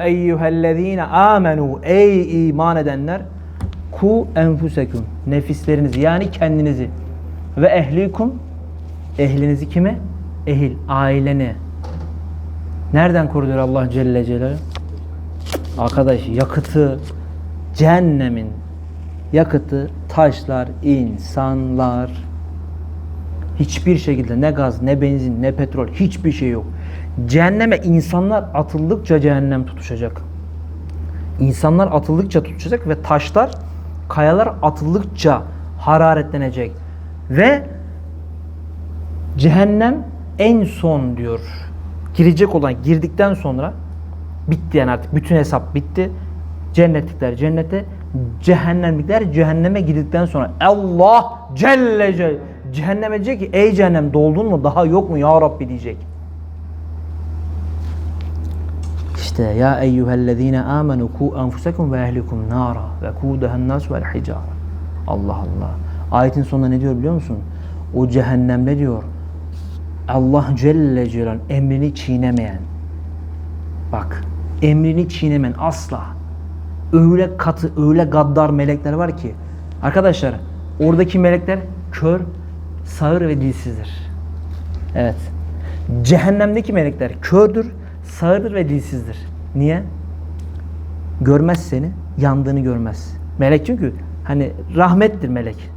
Eyyühellezine amenu ey iman edenler ku enfusekum nefislerinizi yani kendinizi ve ehlikum ehlinizi kime? Ehil, aileni. Nereden koruyor Allah Celle Celaluhu? Arkadaş yakıtı cehennemin yakıtı taşlar, insanlar. Hiçbir şekilde ne gaz, ne benzin, ne petrol hiçbir şey yok. Cehenneme insanlar atıldıkça cehennem tutuşacak. İnsanlar atıldıkça tutuşacak ve taşlar, kayalar atıldıkça hararetlenecek. Ve cehennem en son diyor. Girecek olan girdikten sonra bitti yani artık bütün hesap bitti. Cennetlikler cennete, cehennemlikler cehenneme girdikten sonra Allah Celle Celle cehenneme diyecek ki ey cehennem doldun mu daha yok mu ya Rabbi diyecek. İşte ya eyyühellezine amenu ku enfusekum ve ehlikum nara ve kudahen nas vel hicara. Allah Allah. Ayetin sonunda ne diyor biliyor musun? O cehennemde diyor Allah Celle Celal emrini çiğnemeyen bak emrini çiğnemeyen asla öyle katı öyle gaddar melekler var ki arkadaşlar oradaki melekler kör sağır ve dilsizdir. Evet. Cehennemdeki melekler kördür, sağırdır ve dilsizdir. Niye? Görmez seni, yandığını görmez. Melek çünkü hani rahmettir melek.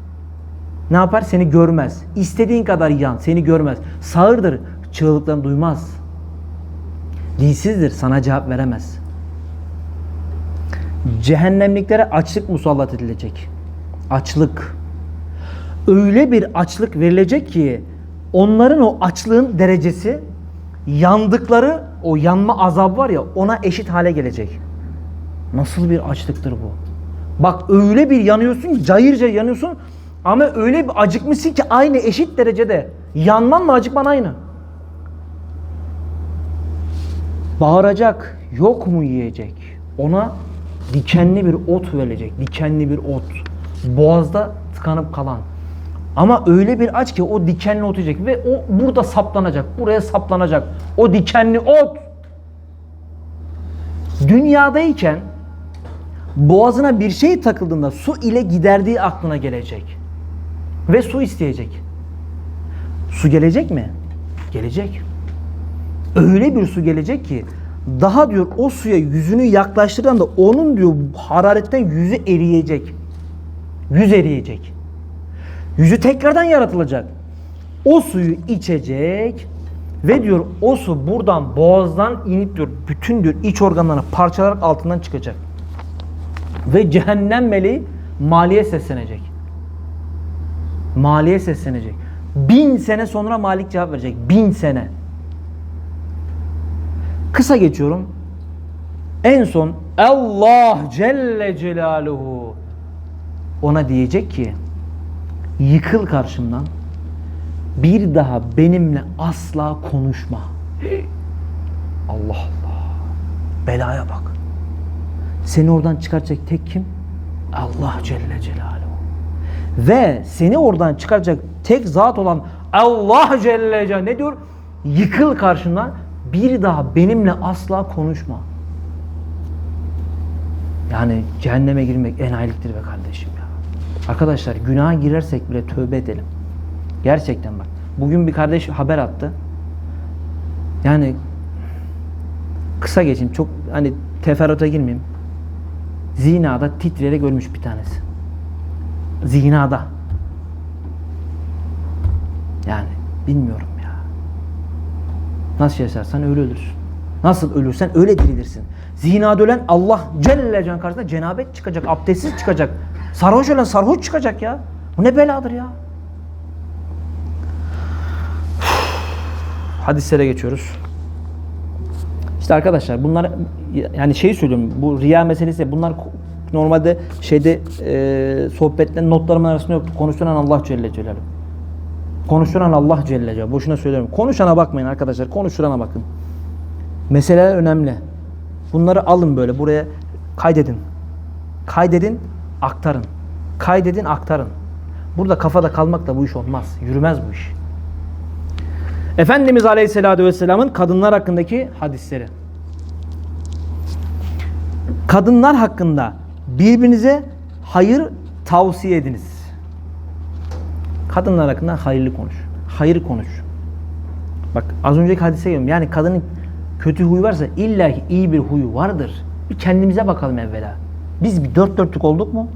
Ne yapar? Seni görmez. İstediğin kadar yan, seni görmez. Sağırdır, çığlıklarını duymaz. Dilsizdir, sana cevap veremez. Cehennemliklere açlık musallat edilecek. Açlık. Öyle bir açlık verilecek ki onların o açlığın derecesi yandıkları o yanma azabı var ya ona eşit hale gelecek. Nasıl bir açlıktır bu? Bak öyle bir yanıyorsun ki cayır cayır yanıyorsun ama öyle bir acıkmışsın ki aynı eşit derecede. Yanman mı acıkman aynı. Bağıracak, yok mu yiyecek? Ona dikenli bir ot verilecek. Dikenli bir ot. Boğazda tıkanıp kalan. Ama öyle bir aç ki o dikenli ot yiyecek ve o burada saplanacak. Buraya saplanacak. O dikenli ot. Dünyadayken boğazına bir şey takıldığında su ile giderdiği aklına gelecek. Ve su isteyecek. Su gelecek mi? Gelecek. Öyle bir su gelecek ki daha diyor o suya yüzünü yaklaştıran da onun diyor hararetten yüzü eriyecek. Yüz eriyecek. Yüzü tekrardan yaratılacak. O suyu içecek ve diyor o su buradan boğazdan inip diyor bütün diyor iç organlarını parçalarak altından çıkacak. Ve cehennem meleği maliye seslenecek. Maliye seslenecek. Bin sene sonra Malik cevap verecek. Bin sene. Kısa geçiyorum. En son Allah Celle Celaluhu ona diyecek ki yıkıl karşımdan bir daha benimle asla konuşma. Allah Allah. Belaya bak. Seni oradan çıkaracak tek kim? Allah Celle Celaluhu. Ve seni oradan çıkaracak tek zat olan Allah Celle Celaluhu ne diyor? Yıkıl karşımdan bir daha benimle asla konuşma. Yani cehenneme girmek enayiliktir be kardeşim ya. Arkadaşlar günaha girersek bile tövbe edelim. Gerçekten bak. Bugün bir kardeş haber attı. Yani kısa geçeyim. Çok hani teferruata girmeyeyim. Zinada titreyerek ölmüş bir tanesi. Zinada. Yani bilmiyorum ya. Nasıl yaşarsan öyle ölürsün. Nasıl ölürsen öyle dirilirsin. Zinada ölen Allah Celle Can karşısında cenabet çıkacak, abdestsiz çıkacak. Sarhoş ölen sarhoş çıkacak ya. Bu ne beladır ya. Hadislere geçiyoruz. İşte arkadaşlar bunlar yani şeyi söylüyorum bu riya meselesi bunlar normalde şeyde e, sohbetlerin notlarımın arasında yoktu. Konuşturan Allah Celle Celaluhu. Konuşturan Allah Celle Celaluhu. Boşuna söylüyorum. Konuşana bakmayın arkadaşlar. Konuşturana bakın. Meseleler önemli. Bunları alın böyle buraya kaydedin. Kaydedin, aktarın. Kaydedin, aktarın. Burada kafada kalmakla bu iş olmaz. Yürümez bu iş. Efendimiz Aleyhisselatü Vesselam'ın kadınlar hakkındaki hadisleri. Kadınlar hakkında birbirinize hayır tavsiye ediniz. Kadınlar hakkında hayırlı konuş. Hayır konuş. Bak az önceki hadise geliyorum. Yani kadının kötü huyu varsa illa iyi bir huyu vardır. Bir kendimize bakalım evvela. Biz bir dört dörtlük olduk mu?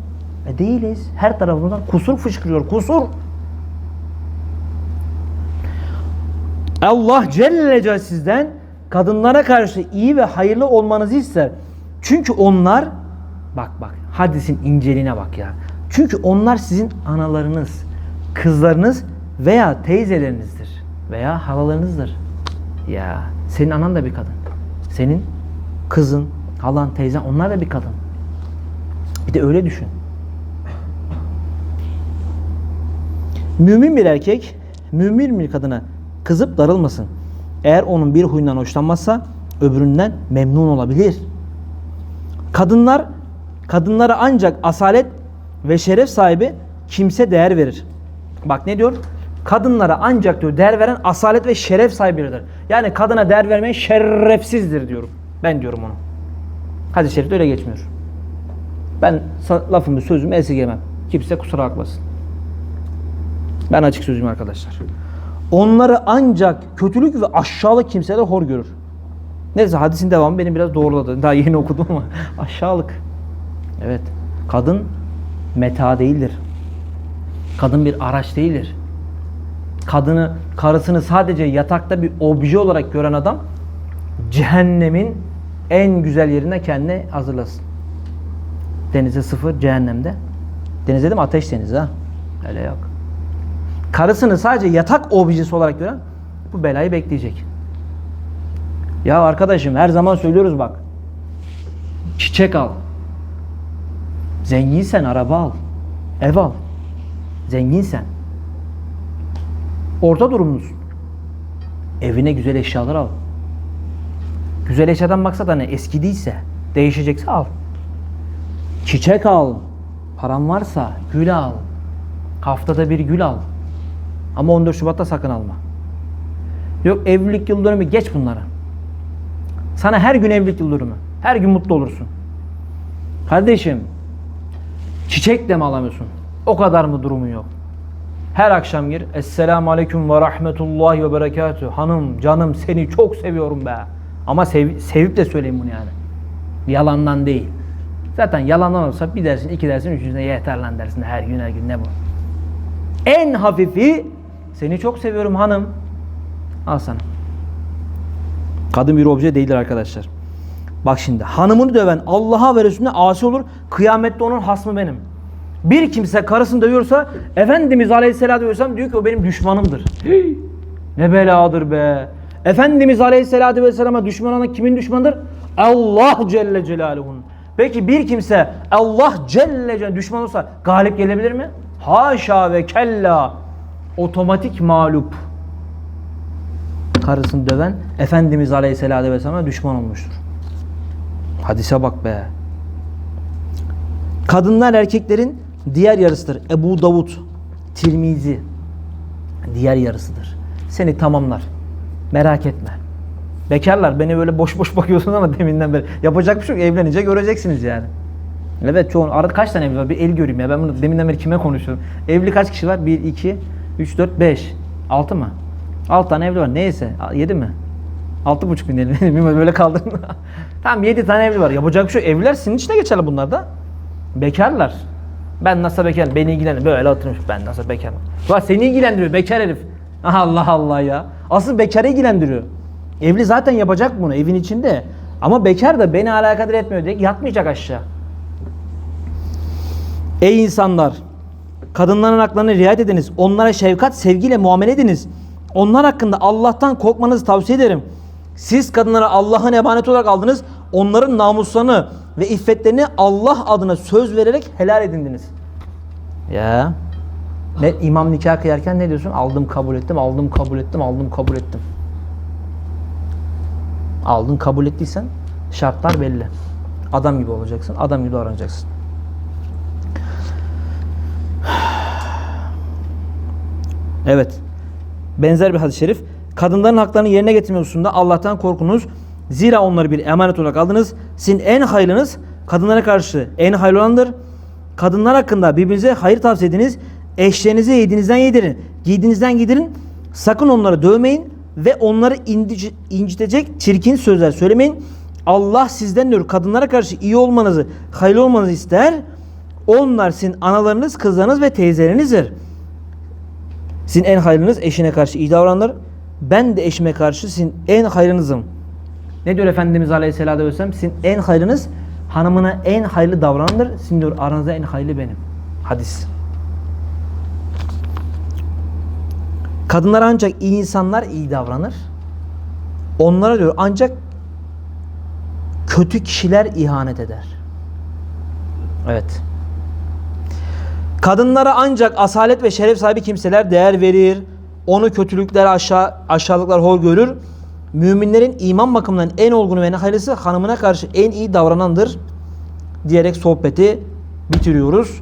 E değiliz. Her tarafımızdan kusur fışkırıyor. Kusur. Allah Celle Celle sizden kadınlara karşı iyi ve hayırlı olmanızı ister. Çünkü onlar bak bak hadisin inceliğine bak ya. Çünkü onlar sizin analarınız, kızlarınız veya teyzelerinizdir veya halalarınızdır. Ya senin anan da bir kadın. Senin kızın, halan, teyzen onlar da bir kadın. Bir de öyle düşün. Mümin bir erkek, mümin bir kadına kızıp darılmasın. Eğer onun bir huyundan hoşlanmazsa öbüründen memnun olabilir. Kadınlar kadınlara ancak asalet ve şeref sahibi kimse değer verir. Bak ne diyor? Kadınlara ancak diyor değer veren asalet ve şeref sahibidir. Yani kadına değer vermeyen şerefsizdir diyorum. Ben diyorum onu. Hadis-i şerifte öyle geçmiyor. Ben lafımı sözümü esirgemem. Kimse kusura bakmasın. Ben açık sözüm arkadaşlar. Onları ancak kötülük ve aşağılık kimseler hor görür. Neyse hadisin devamı beni biraz doğruladı. Daha yeni okudum ama aşağılık. Evet. Kadın meta değildir. Kadın bir araç değildir. Kadını, karısını sadece yatakta bir obje olarak gören adam cehennemin en güzel yerine kendine hazırlasın. Denize sıfır, cehennemde. Deniz dedim ateş denizi ha. Öyle yok. Karısını sadece yatak objesi olarak gören bu belayı bekleyecek. Ya arkadaşım her zaman söylüyoruz bak. Çiçek al. Zenginsen araba al. Ev al. Zenginsen. Orta durumlusun. Evine güzel eşyalar al. Güzel eşyadan maksat hani eski değilse, değişecekse al. Çiçek al. Paran varsa gül al. Haftada bir gül al. Ama 14 Şubat'ta sakın alma. Yok evlilik yıl dönümü geç bunlara. Sana her gün evlilik yıl dönümü. Her gün mutlu olursun. Kardeşim çiçek de mi alamıyorsun? O kadar mı durumun yok? Her akşam gir. Esselamu Aleyküm ve Rahmetullahi ve Berekatühü. Hanım, canım seni çok seviyorum be. Ama sev- sevip de söyleyeyim bunu yani. Yalandan değil. Zaten yalandan olsa bir dersin, iki dersin, üçüncüsünde yeter lan dersin. Her gün her gün ne bu? En hafifi seni çok seviyorum hanım. Al sana. Kadın bir obje değildir arkadaşlar. Bak şimdi hanımını döven Allah'a ve Resulüne asi olur. Kıyamette onun hasmı benim. Bir kimse karısını dövüyorsa Efendimiz Aleyhisselatü Vesselam diyor ki o benim düşmanımdır. Ne beladır be. Efendimiz Aleyhisselatü Vesselam'a düşman olan kimin düşmanıdır? Allah Celle Celaluhu'nun. Peki bir kimse Allah Celle Celaluhu düşman olsa galip gelebilir mi? Haşa ve kella. Otomatik mağlup. Karısını döven Efendimiz Aleyhisselatü Vesselam'a düşman olmuştur. Hadise bak be. Kadınlar erkeklerin diğer yarısıdır. Ebu Davud, Tirmizi diğer yarısıdır. Seni tamamlar. Merak etme. Bekarlar beni böyle boş boş bakıyorsunuz ama deminden beri. Yapacak bir şey yok. Evlenince göreceksiniz yani. Evet çoğun. Arada kaç tane evli var? Bir el göreyim ya. Ben bunu deminden beri kime konuşuyorum? Evli kaç kişi var? 1, 2, 3, 4, 5. 6 mı? 6 tane evli var. Neyse. 7 mi? 6,5 bin diyelim. Bilmiyorum böyle kaldım. tamam 7 tane evli var. Yapacak bir şey yok. Evliler sizin içine geçerli bunlar da. Bekarlar. Ben nasıl bekarım? Beni ilgilendir. Böyle oturmuş. Ben nasıl bekarım? Bak seni ilgilendiriyor. Bekar herif. Allah Allah ya. Asıl bekarı ilgilendiriyor. Evli zaten yapacak bunu evin içinde. Ama bekar da beni alakadar etmiyor diye yatmayacak aşağı. Ey insanlar! Kadınların haklarına riayet ediniz. Onlara şefkat, sevgiyle muamele ediniz. Onlar hakkında Allah'tan korkmanızı tavsiye ederim. Siz kadınlara Allah'ın emanet olarak aldınız. Onların namuslarını ve iffetlerini Allah adına söz vererek helal edindiniz. Ya. Ne imam nikah kıyarken ne diyorsun? Aldım kabul ettim, aldım kabul ettim, aldım kabul ettim. Aldın kabul ettiysen şartlar belli. Adam gibi olacaksın, adam gibi davranacaksın. Evet. Benzer bir hadis-i şerif. Kadınların haklarını yerine getirme hususunda Allah'tan korkunuz. Zira onları bir emanet olarak aldınız. Sizin en hayırlınız kadınlara karşı en hayırlı olandır. Kadınlar hakkında birbirinize hayır tavsiye ediniz. Eşlerinizi yediğinizden yedirin. Giydiğinizden giydirin. Sakın onları dövmeyin ve onları incitecek çirkin sözler söylemeyin. Allah sizden diyor kadınlara karşı iyi olmanızı, hayırlı olmanızı ister. Onlar sizin analarınız, kızlarınız ve teyzelerinizdir. Sizin en hayırlınız eşine karşı iyi davranır. Ben de eşime karşı sizin en hayırlınızım. Ne diyor Efendimiz Aleyhisselatü Vesselam? Sizin en hayırlınız hanımına en hayırlı davranır. Sizin diyor aranızda en hayırlı benim. Hadis. Kadınlara ancak iyi insanlar iyi davranır. Onlara diyor ancak kötü kişiler ihanet eder. Evet. Kadınlara ancak asalet ve şeref sahibi kimseler değer verir. Onu kötülükler, aşağı, aşağılıklar hor görür. Müminlerin iman bakımından en olgunu ve en hayırlısı hanımına karşı en iyi davranandır diyerek sohbeti bitiriyoruz.